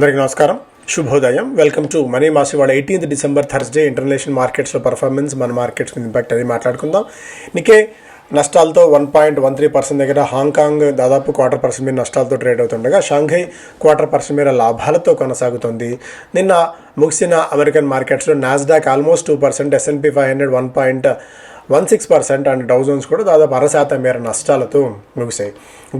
అందరికీ నమస్కారం. శుభోదయం. వెల్కమ్ టు మనీ మాసి వాళ్ళ ఎయిటీన్త్ డిసెంబర్ థర్స్డే ఇంటర్నేషనల్ మార్కెట్స్లో పర్ఫార్మెన్స్ మన మార్కెట్స్ మీద ఇంపాక్ట్ అది మాట్లాడుకుందాం. నికే నష్టాలతో one point one three percent దగ్గర హాంకాంగ్ దాదాపు క్వార్టర్ పర్సెంట్ మీద నష్టాలతో ట్రేడ్ అవుతుండగా షాంఘై క్వార్టర్ పర్సెంట్ మీద లాభాలతో కొనసాగుతుంది. నిన్న ముగిసిన అమెరికన్ మార్కెట్స్లో Nasdaq almost two percent S and P five hundred one point one six percent and Dow Jones కూడా దాదాపు అర శాతం మేర నష్టాలతో ముగిశాయి.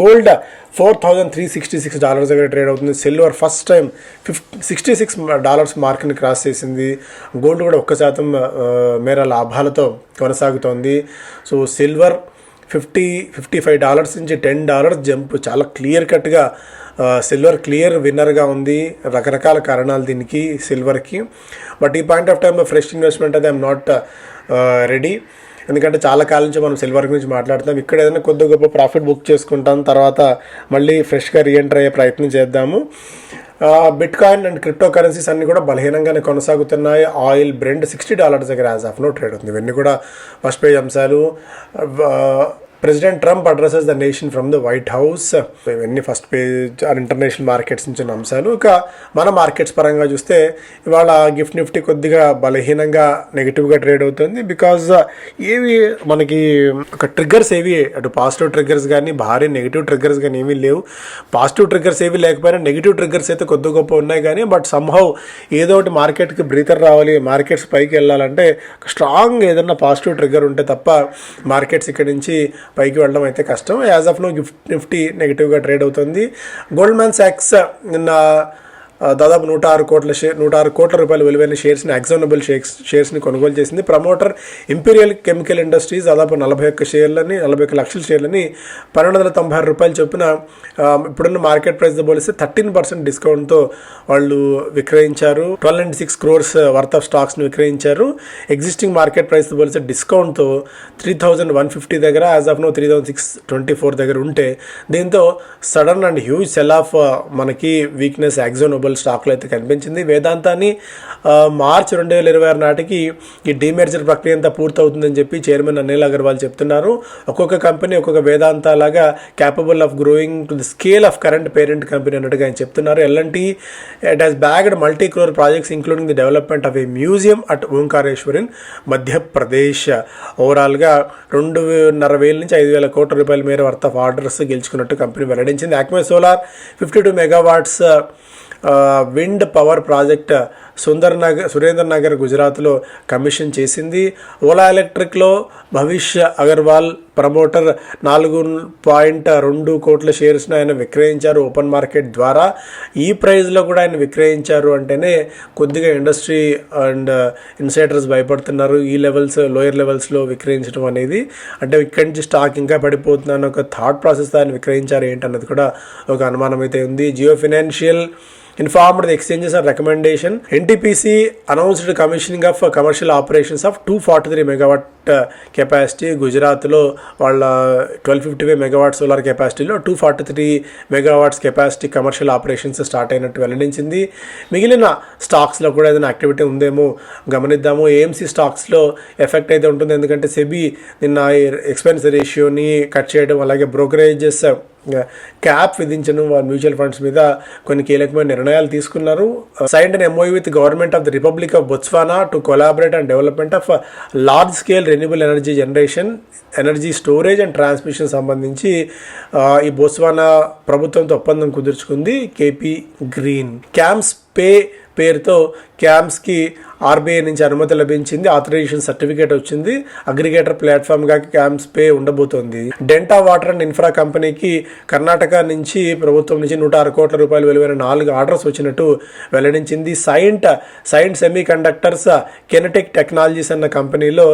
Gold four thousand three sixty six dollars దగ్గర ట్రేడ్ అవుతుంది. Silver first time fifty sixty six dollars మార్క్ని cross చేసింది. గోల్డ్ కూడా ఒక్క శాతం మేర లాభాలతో కొనసాగుతోంది. So silver fifty fifty five dollars నుంచి టెన్ డాలర్స్ జంప్ చాలా క్లియర్ కట్గా సిల్వర్ క్లియర్ విన్నర్గా ఉంది. రకరకాల కారణాలు దీనికి సిల్వర్కి బట్ ఈ పాయింట్ ఆఫ్ టైంలో ఫ్రెష్ ఇన్వెస్ట్మెంట్ అయితే ఐఎమ్ నాట్ రెడీ ఎందుకంటే చాలా కాలం నుంచి మనం సిల్వర్ గురించి మాట్లాడుతాం ఇక్కడ ఏదైనా కొద్ది గొప్ప ప్రాఫిట్ బుక్ చేసుకుంటాం. తర్వాత మళ్ళీ ఫ్రెష్గా రీఎంటర్ అయ్యే ప్రయత్నం చేద్దాము. Bitcoin and crypto currencies అన్నీ కూడా బలహీనంగానే కొనసాగుతున్నాయి. ఆయిల్ బ్రెండ్ సిక్స్టీ డాలర్స్ దగ్గర యాజ్ ఆఫ్ నో ట్రేడ్ ఉంది. ఇవన్నీ కూడా ఫస్ట్ పేజ్ అంశాలు. President Trump addresses the nation from the White House ఇవన్నీ first page are international markets నుంచి ఉన్న అంశాలు. ఇక మన మార్కెట్స్ పరంగా చూస్తే ఇవాళ గిఫ్ట్ నిఫ్టీ కొద్దిగా బలహీనంగా నెగిటివ్గా ట్రేడ్ అవుతుంది. బికాజ్ uh, ఏవి మనకి ఒక ట్రిగ్గర్స్ ఏవి అటు పాజిటివ్ ట్రిగ్గర్స్ కానీ భారీ నెగిటివ్ ట్రిగ్గర్స్ కానీ ఏమీ లేవు. పాజిటివ్ ట్రిగ్గర్స్ ఏవి లేకపోయినా నెగిటివ్ ట్రిగ్గర్స్ అయితే కొద్ది గొప్ప ఉన్నాయి కానీ బట్ సంహౌ ఏదో ఒకటి మార్కెట్కి బ్రీతర్ రావాలి మార్కెట్స్ పైకి వెళ్ళాలంటే స్ట్రాంగ్ ఏదన్నా పాజిటివ్ ట్రిగ్గర్ ఉంటే తప్ప మార్కెట్స్ ఇక్కడి నుంచి పైకి వెళ్ళడం అయితే కష్టం. As of now Gift Nifty నెగిటివ్గా ట్రేడ్ అవుతుంది. గోల్డ్ మ్యాన్ సాక్స్ నిన్న దాదాపు నూట ఆరు కోట్ల షేర్ నూట ఆరు కోట్ల రూపాయలు విలువైన షేర్స్ని ఎగ్జానబుల్ షేర్స్ షేర్స్ని కొనుగోలు చేసింది. ప్రమోటర్ ఇంపీరియల్ కెమికల్ ఇండస్ట్రీస్ దాదాపు నలభై ఒక్క షేర్లని నలభై ఒక్క లక్షల షేర్లని పన్నెండు వందల తొంభై ఆరు రూపాయలు చొప్పున ఇప్పుడున్న మార్కెట్ ప్రైస్తో పోలిస్తే థర్టీన్ పర్సెంట్ డిస్కౌంట్తో వాళ్ళు విక్రయించారు. Twelve and six crores worth of స్టాక్స్ని విక్రయించారు. ఎగ్జిస్టింగ్ మార్కెట్ ప్రైస్తో పోలిస్తే డిస్కౌంట్తో త్రీ థౌజండ్ వన్ ఫిఫ్టీ దగ్గర as of now three thousand six twenty four దగ్గర ఉంటే దీంతో sudden and huge sell off weakness weakness యాక్సోనబుల్ స్టాక్లో అయితే కనిపించింది. వేదాంతాన్ని మార్చ్ రెండు వేల ఇరవై ఆరు నాటికి ఈ డీమెర్జర్ ప్రక్రియ అంతా పూర్తవుతుందని చెప్పి చైర్మన్ అనిల్ అగర్వాల్ చెప్తున్నారు. ఒక్కొక్క కంపెనీ ఒక్కొక్క వేదాంత లాగా capable of growing to the scale of current parent company అన్నట్టుగా ఆయన చెప్తున్నారు. L and T it has bagged multi crore projects including the development of a museum at Omkareshwar in Madhya Pradesh ఓవరాల్గా రెండున్నర వేల నుంచి ఐదు వేల కోట్ల రూపాయల మేర వర్త్ ఆఫ్ ఆర్డర్స్ గెలుచుకున్నట్టు కంపెనీ వెల్లడించింది. Acme Solar fifty two megawatts wind power project Sundar Nagar Surendar Nagar గుజరాత్లో కమిషన్ చేసింది. ఓలా ఎలక్ట్రిక్లో భవిష్య అగర్వాల్ ప్రమోటర్ నాలుగు పాయింట్ రెండు కోట్ల షేర్స్ని ఆయన విక్రయించారు ఓపెన్ మార్కెట్ ద్వారా. ఈ ప్రైస్లో కూడా ఆయన విక్రయించారు అంటేనే కొద్దిగా ఇండస్ట్రీ అండ్ ఇన్సైడర్స్ భయపడుతున్నారు. ఈ లెవెల్స్ లోయర్ లెవెల్స్లో విక్రయించడం అనేది. అంటే ఇక్కడి నుంచి స్టాక్ ఇంకా పడిపోతుందని ఒక థాట్ ప్రాసెస్ ఆయన విక్రయించారు ఏంటన్నది కూడా ఒక అనుమానం అయితే ఉంది. Jio financial informed the exchanges and recommendation. NTPC announced of commissioning of of commercial operations of 243 megawatt uh, capacity గుజరాత్లో వాళ్ళ twelve fifty five megawatt solar కెపాసిటీలో two forty three megawatts capacity commercial operations start అయినట్టు వెల్లడించింది. మిగిలిన స్టాక్స్లో కూడా ఏదైనా activity ఉందేమో గమనిద్దాము. AMC స్టాక్స్లో ఎఫెక్ట్ అయితే ఉంటుంది. ఎందుకంటే సెబీ నిన్న ఎక్స్పెన్స్ రేషియోని కట్ చేయడం అలాగే బ్రోకరేజెస్ క్యాప్ విధించడం వారి మ్యూచువల్ ఫండ్స్ మీద కొన్ని కీలకమైన నిర్ణయాలు తీసుకున్నారు. Sign and MOU with government of the republic of Botswana to collaborate and development of large scale renewable energy generation energy storage and transmission సంబంధించి uh, ఈ బొత్స్వానా ప్రభుత్వంతో ఒప్పందం కుదుర్చుకుంది. K P green camps pay పేరుతో క్యాంప్స్కి RBI నుంచి అనుమతి లభించింది authorization certificate వచ్చింది అగ్రిగేటర్ ప్లాట్ఫామ్గా క్యాంప్స్ పే ఉండబోతోంది. డెంటా వాటర్ అండ్ ఇన్ఫ్రా కంపెనీకి కర్ణాటక నుంచి ప్రభుత్వం నుంచి నూట ఆరు కోట్ల రూపాయలు విలువైన నాలుగు ఆర్డర్స్ వచ్చినట్టు వెల్లడించింది. Saint saint semiconductors కెనటెక్ technologies అన్న కంపెనీలో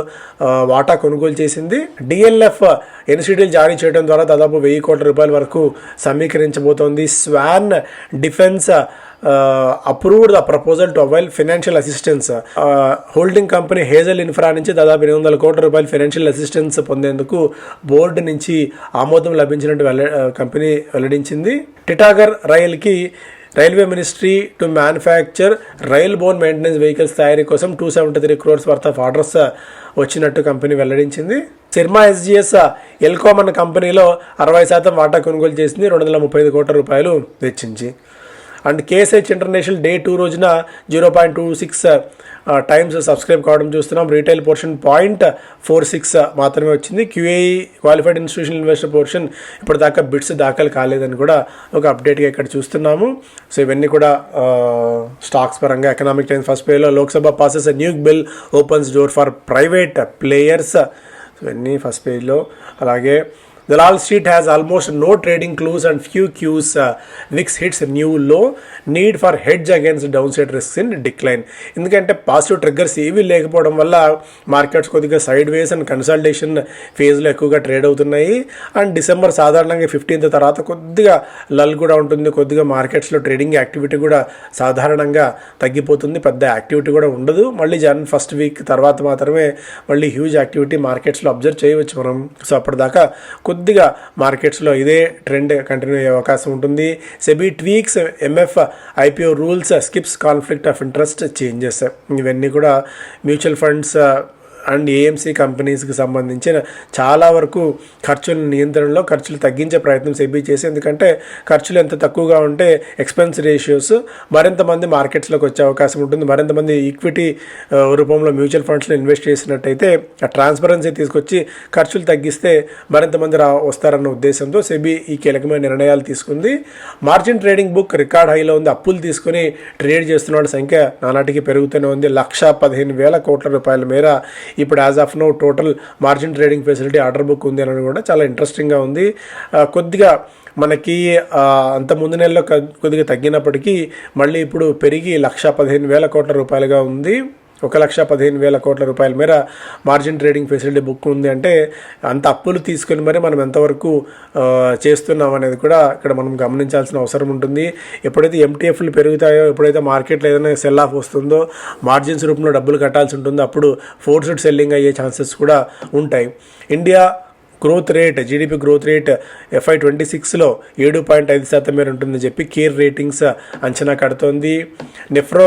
వాటా కొనుగోలు చేసింది. డిఎల్ఎఫ్ ఎన్సిడీలు జారీ చేయడం ద్వారా దాదాపు వెయ్యి కోట్ల రూపాయల వరకు సమీకరించబోతోంది. Swan defence approved the proposal to avail financial assistance holding company Hazel Infra నుంచి దాదాపు ఎనిమిది వందల కోట్ల రూపాయల ఫైనాన్షియల్ అసిస్టెన్స్ పొందేందుకు బోర్డు నుంచి ఆమోదం లభించినట్టు వెల్ల కంపెనీ uh, వెల్లడించింది. Titagarh రైల్కి railway ministry to manufacture rail borne maintenance vehicles తయారీ కోసం two seventy three crores worth of orders వచ్చినట్టు కంపెనీ వెల్లడించింది. సిర్మా ఎస్జిఎస్ ఎల్కామ్ అన్న కంపెనీలో అరవై శాతం వాటా కొనుగోలు చేసింది రెండు వందల ముప్పై ఐదు కోట్ల రూపాయలు వెచ్చించి. And KSH international day two రోజున zero point two six times subscribe కావడం చూస్తున్నాం. Retail portion point four six మాత్రమే వచ్చింది. QAE qualified institution investor portion ఇప్పటిదాకా బిట్స్ దాఖలు కాలేదని కూడా ఒక అప్డేట్గా ఇక్కడ చూస్తున్నాము. సో ఇవన్నీ కూడా స్టాక్స్ పరంగా ఎకనామిక్ టైమ్స్ ఫస్ట్ పేలో Lok Sabha passes new bill opens door for private players ఇవన్నీ ఫస్ట్ పేజ్లో అలాగే Dalal street has almost no trading clues and few cues VIX hits new new need Need hedge hedge downside risks in decline ఎందుకంటే positive triggers ఏవి లేకపోవడం వల్ల markets కొద్దిగా side ways and consultation ఫేజ్లో ఎక్కువగా ట్రేడ్ అవుతున్నాయి. అండ్ డిసెంబర్ సాధారణంగా fifteenth తర్వాత కొద్దిగా లల్ కూడా ఉంటుంది. కొద్దిగా మార్కెట్స్లో ట్రేడింగ్ యాక్టివిటీ కూడా సాధారణంగా తగ్గిపోతుంది. పెద్ద యాక్టివిటీ కూడా ఉండదు. మళ్ళీ జన్ ఫస్ట్ వీక్ తర్వాత మాత్రమే మళ్ళీ హ్యూజ్ యాక్టివిటీ మార్కెట్స్లో అబ్జర్వ్ చేయవచ్చు మనం. సో అప్పటిదాకా కొద్దిగా మార్కెట్స్లో ఇదే ట్రెండ్ కంటిన్యూ అయ్యే అవకాశం ఉంటుంది. SEBI tweaks MF IPO rules skips conflict of interest changes. ఇవన్నీ కూడా మ్యూచువల్ ఫండ్స్ అండ్ ఏఎంసీ కంపెనీస్కి సంబంధించిన చాలా వరకు ఖర్చుల నియంత్రణలో ఖర్చులు తగ్గించే ప్రయత్నం సెబీ చేసి ఎందుకంటే ఖర్చులు ఎంత తక్కువగా ఉంటే ఎక్స్పెన్స్ రేషియోస్ మరింత మంది మార్కెట్స్లోకి వచ్చే అవకాశం ఉంటుంది. మరింత మంది ఈక్విటీ రూపంలో మ్యూచువల్ ఫండ్స్లో ఇన్వెస్ట్ చేసినట్టయితే ఆ ట్రాన్స్పరెన్సీ తీసుకొచ్చి ఖర్చులు తగ్గిస్తే మరింత మంది రా వస్తారన్న ఉద్దేశంతో సెబీ ఈ కీలకమైన నిర్ణయాలు తీసుకుంది. మార్జిన్ ట్రేడింగ్ బుక్ రికార్డ్ హైలో ఉంది. అప్పులు తీసుకుని ట్రేడ్ చేస్తున్న వాళ్ళ సంఖ్య నానాటికి పెరుగుతూనే ఉంది. లక్ష పదిహేను వేల కోట్ల రూపాయల మేర ఇప్పుడు as of now total margin trading facility order book ఉంది అని కూడా చాలా ఇంట్రెస్టింగ్గా ఉంది. కొద్దిగా మనకి అంత ముందు నెలలో కొద్దిగా తగ్గినప్పటికీ మళ్ళీ ఇప్పుడు పెరిగి లక్ష పదిహేను వేల కోట్ల రూపాయలుగా ఉంది. ఒక లక్ష పదిహేను వేల కోట్ల రూపాయల మేర మార్జిన్ ట్రేడింగ్ ఫెసిలిటీ బుక్ ఉంది అంటే అంత అప్పులు తీసుకొని మరి మనం ఎంతవరకు చేస్తున్నాం అనేది కూడా ఇక్కడ మనం గమనించాల్సిన అవసరం ఉంటుంది. ఎప్పుడైతే ఎంటీఎఫ్లు పెరుగుతాయో ఎప్పుడైతే మార్కెట్లో ఏదైనా సెల్ ఆఫ్ వస్తుందో మార్జిన్స్ రూపంలో డబ్బులు కట్టాల్సి ఉంటుందో. అప్పుడు ఫోర్స్డ్ సెల్లింగ్ అయ్యే ఛాన్సెస్ కూడా ఉంటాయి. India growth rate GDP growth rate FY twenty సిక్స్లో ఏడు పాయింట్ ఐదు శాతం మేర ఉంటుందని చెప్పి కేర్ రేటింగ్స్ అంచనా కడుతోంది. నెఫ్రో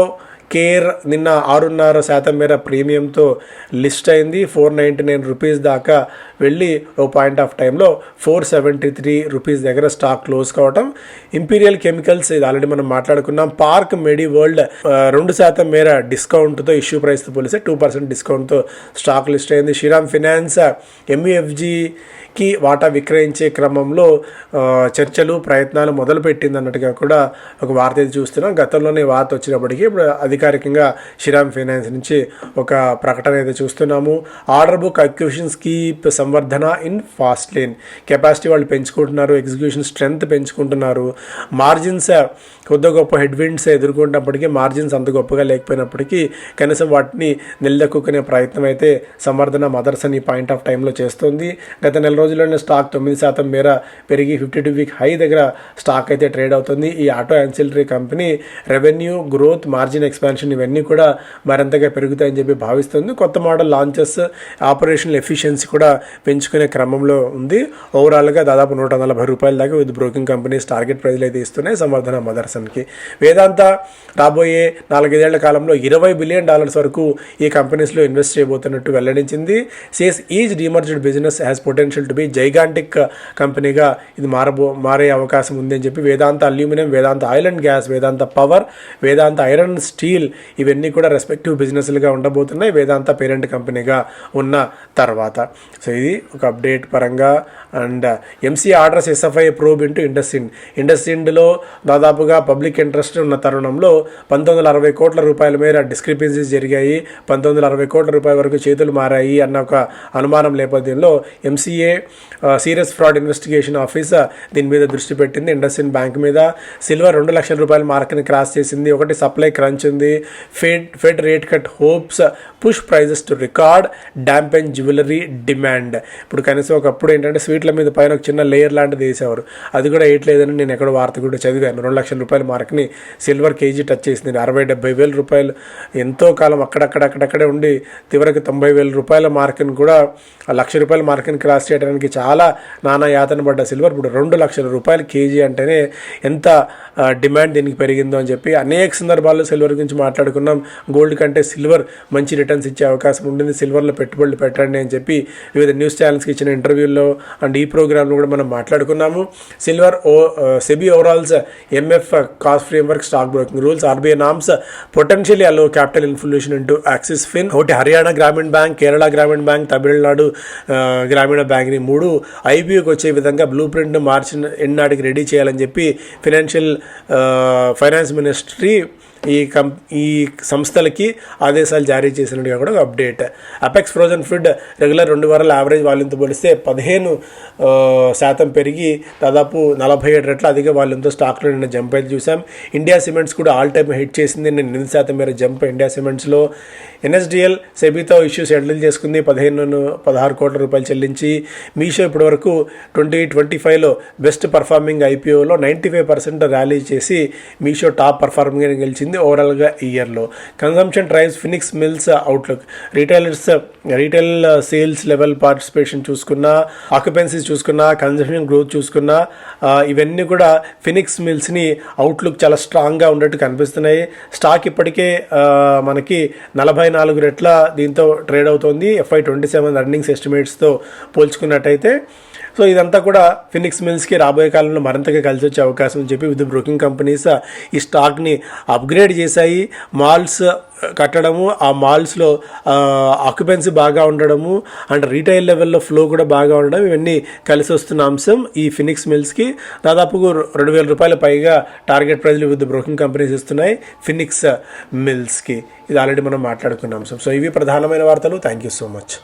కేర్ నిన్న ఆరున్నర శాతం మేర ప్రీమియంతో లిస్ట్ అయింది. ఫోర్ నైంటీ నైన్ రూపీస్ దాకా వెళ్ళి ఓ పాయింట్ ఆఫ్ టైంలో ఫోర్ సెవెంటీ త్రీ రూపీస్ దగ్గర స్టాక్ క్లోజ్ కావటం. ఇంపీరియల్ కెమికల్స్ ఇది ఆల్రెడీ మనం మాట్లాడుకున్నాం. పార్క్ మెడి వరల్డ్ రెండు శాతం మేర డిస్కౌంట్తో ఇష్యూ ప్రైస్తో పోలిస్తే టూ పర్సెంట్ డిస్కౌంట్తో స్టాక్ లిస్ట్ అయింది. శ్రీరామ్ ఫినాన్స్ ఎంఈఎఫ్జికి వాటా విక్రయించే క్రమంలో చర్చలు ప్రయత్నాలు మొదలుపెట్టింది అన్నట్టుగా కూడా ఒక వార్త చూస్తున్నాం. గతంలోనే వార్త వచ్చినప్పటికీ ఇప్పుడు అది అధికారికంగా శ్రీరామ్ ఫైనాన్స్ నుంచి ఒక ప్రకటన అయితే చూస్తున్నాము. ఆర్డర్ బుక్ అక్యూషన్ skip Samvardhana in fast lane capacity వాళ్ళు పెంచుకుంటున్నారు ఎగ్జిక్యూషన్ స్ట్రెంగ్త్ పెంచుకుంటున్నారు. మార్జిన్స్ కొద్ది గొప్ప హెడ్విండ్స్ ఎదుర్కొంటున్నప్పటికీ మార్జిన్స్ అంత గొప్పగా లేకపోయినప్పటికీ కనీసం వాటిని నిలదొక్కునే ప్రయత్నం అయితే సంవర్ధన మదర్స్ అని పాయింట్ ఆఫ్ టైంలో చేస్తుంది. గత నెల రోజుల్లోనే స్టాక్ తొమ్మిది శాతం మేర పెరిగి ఫిఫ్టీ టూ వీక్ హై దగ్గర స్టాక్ అయితే ట్రేడ్ అవుతుంది. ఈ auto ancillary company revenue growth margin expansion ఇవన్నీ కూడా మరింతగా పెరుగుతాయని చెప్పి భావిస్తుంది. కొత్త మోడల్ లాంచెస్ ఆపరేషనల్ ఎఫిషియన్సీ కూడా పెంచుకునే క్రమంలో ఉంది. ఓవరాల్గా దాదాపు నూట నలభై రూపాయల దాకా విత్ బ్రోకింగ్ కంపెనీస్ టార్గెట్ ప్రైజ్లు అయితే ఇస్తున్నాయి. సంవర్ధన మదర్సన్కి. వేదాంత రాబోయే నాలుగైదేళ్ళ కాలంలో ఇరవై బిలియన్ డాలర్స్ వరకు ఈ కంపెనీస్లో ఇన్వెస్ట్ చేయబోతున్నట్టు వెల్లడించింది. Says is demerged business has potential to be gigantic కంపెనీగా ఇది మారబో మారే అవకాశం ఉంది అని చెప్పి Vedanta aluminium Vedanta oil and gas Vedanta power Vedanta iron steel ఇవన్నీ కూడా రెస్పెక్టివ్ బిజినెస్లుగా ఉండబోతున్నాయి. వేదాంత పేరెంట్ కంపెనీగా ఉన్న తర్వాత. సో ఇది ఒక అప్డేట్ పరంగా. And MC orders SFI probe into IndusInd ఇండస్ఇండ్లో దాదాపుగా పబ్లిక్ ఇంట్రెస్ట్ ఉన్న తరుణంలో పంతొమ్మిది వందల అరవై కోట్ల రూపాయల మేర డిస్క్రిపెన్సీస్ జరిగాయి. పంతొమ్మిది వందల అరవై కోట్ల రూపాయల వరకు చేతులు మారాయి అన్న ఒక అనుమానం నేపథ్యంలో MCA serious fraud investigation office దీని మీద దృష్టి పెట్టింది. ఇండస్ఇండ్ బ్యాంక్ మీద. సిల్వర్ రెండు లక్షల రూపాయల మార్క్ని క్రాస్ చేసింది. ఒకటి సప్లై క్రంచ్ ఉంది. Fed Fed rate cut hopes push prices to record damp and jewellery demand ఇప్పుడు కనీసం ఒకప్పుడు ఏంటంటే స్వీట్ల మీద పైన ఒక చిన్న లేయర్ లాంటిది వేసేవారు. అది కూడా వేయట్లేదని నేను ఎక్కడ వార్త కూడా చదివాను. రెండు లక్షల రూపాయల మార్క్ని సిల్వర్ కేజీ టచ్ చేసింది. అరవై డెబ్బై వేల రూపాయలు ఎంతో కాలం అక్కడక్కడ అక్కడక్కడే ఉండి చివరికి తొంభై వేల రూపాయల మార్కుని కూడా ఆ లక్ష రూపాయల మార్కుని క్రాస్ చేయడానికి చాలా నానా యాతన పడ్డ సిల్వర్ ఇప్పుడు రెండు లక్షల రూపాయలు కేజీ అంటేనే ఎంత డిమాండ్ దీనికి పెరిగిందో అని చెప్పి అనేక సందర్భాల్లో సిల్వర్ గురించి మాట్లాడుకున్నాం. గోల్డ్ కంటే సిల్వర్ మంచి రిటర్న్స్ ఇచ్చే అవకాశం ఉంటుంది. సిల్వర్లో పెట్టుబడులు పెట్టండి అని చెప్పి వివిధ న్యూస్ ఛానల్స్కి ఇచ్చిన ఇంటర్వ్యూల్లో అండ్ ఈ ప్రోగ్రాంలో కూడా మనం మాట్లాడుకున్నాము. సిల్వర్ ఓ SEBI overhauls MF cost framework stock broking rules RBI norms potentially allow capital infusion into Axis Fin ఒకటి హర్యానా గ్రామీణ బ్యాంక్ కేరళ గ్రామీణ బ్యాంక్ తమిళనాడు గ్రామీణ బ్యాంక్ని మూడు ఐబీఓకి వచ్చే విధంగా బ్లూ ప్రింట్ను మార్చి ఎన్నాటికి రెడీ చేయాలని చెప్పి ఫినాన్షియల్ ఫైనాన్స్ మినిస్ట్రీ ఈ కం ఈ సంస్థలకి ఆదేశాలు జారీ చేసినట్టుగా కూడా ఒక update. Apex Frozen Food regular రెండు వారాల యావరేజ్ వాల్యూమ్తో పోలిస్తే పదిహేను శాతం పెరిగి దాదాపు నలభై ఏడు రెట్ల అధిక వాల్యూమ్తో స్టాక్లో నిన్న జంప్ అయితే చూసాం ఇండియా సిమెంట్స్ కూడా ఆల్ టైమ్ హిట్ చేసింది. నిన్న ఎనిమిది శాతం మేర జంప్ ఇండియా సిమెంట్స్లో. ఎన్ఎస్డిఎల్ సెబీతో ఇష్యూ సెటిల్ చేసుకుంది. పదిహేను పదహారు కోట్ల రూపాయలు చెల్లించి మీషో ఇప్పటివరకు ట్వంటీ ట్వంటీ ఫైవ్లో బెస్ట్ పర్ఫార్మింగ్ ఐపీఓలో నైంటీ ఫైవ్ పర్సెంట్ ర్యాలీ చేసి మీషో టాప్ పర్ఫార్మింగ్గా గెలిచింది. ఓవరాల్గా ఇయర్లో consumption drives Phoenix Mills outlook retailers retail sales level participation చూసుకున్నా ఆక్యుపెన్సీస్ చూసుకున్నా కన్సంప్షన్ గ్రోత్ చూసుకున్నా ఇవన్నీ కూడా ఫినిక్స్ మిల్స్ని అవుట్లుక్ చాలా స్ట్రాంగ్గా ఉన్నట్టు కనిపిస్తున్నాయి. స్టాక్ ఇప్పటికే మనకి నలభై నాలుగు రెట్ల దీంతో ట్రేడ్ అవుతోంది. ఎఫ్ఐ ట్వంటీ సెవెన్ ఎర్నింగ్స్ ఎస్టిమేట్స్తో పోల్చుకున్నట్టయితే సో ఇదంతా కూడా ఫినిక్స్ మిల్స్కి రాబోయే కాలంలో మరింతగా కలిసి వచ్చే అవకాశం అని చెప్పి వివిధ బ్రోకింగ్ కంపెనీస్ ఈ స్టాక్ని అప్గ్రేడ్ చేశాయి. మాల్స్ కట్టడము ఆ మాల్స్లో ఆక్యుపెన్సీ బాగా ఉండడము అండ్ రీటైల్ లెవెల్లో ఫ్లో కూడా బాగా ఉండడం ఇవన్నీ కలిసి వస్తున్న అంశం ఈ ఫినిక్స్ మిల్స్కి. దాదాపు రెండు వేల రూపాయల పైగా టార్గెట్ ప్రైజ్లు వివిధ బ్రోకింగ్ కంపెనీస్ ఇస్తున్నాయి ఫినిక్స్ మిల్స్కి. ఇది ఆల్రెడీ మనం మాట్లాడుకున్న అంశం. సో ఇవి ప్రధానమైన వార్తలు. Thank you so much.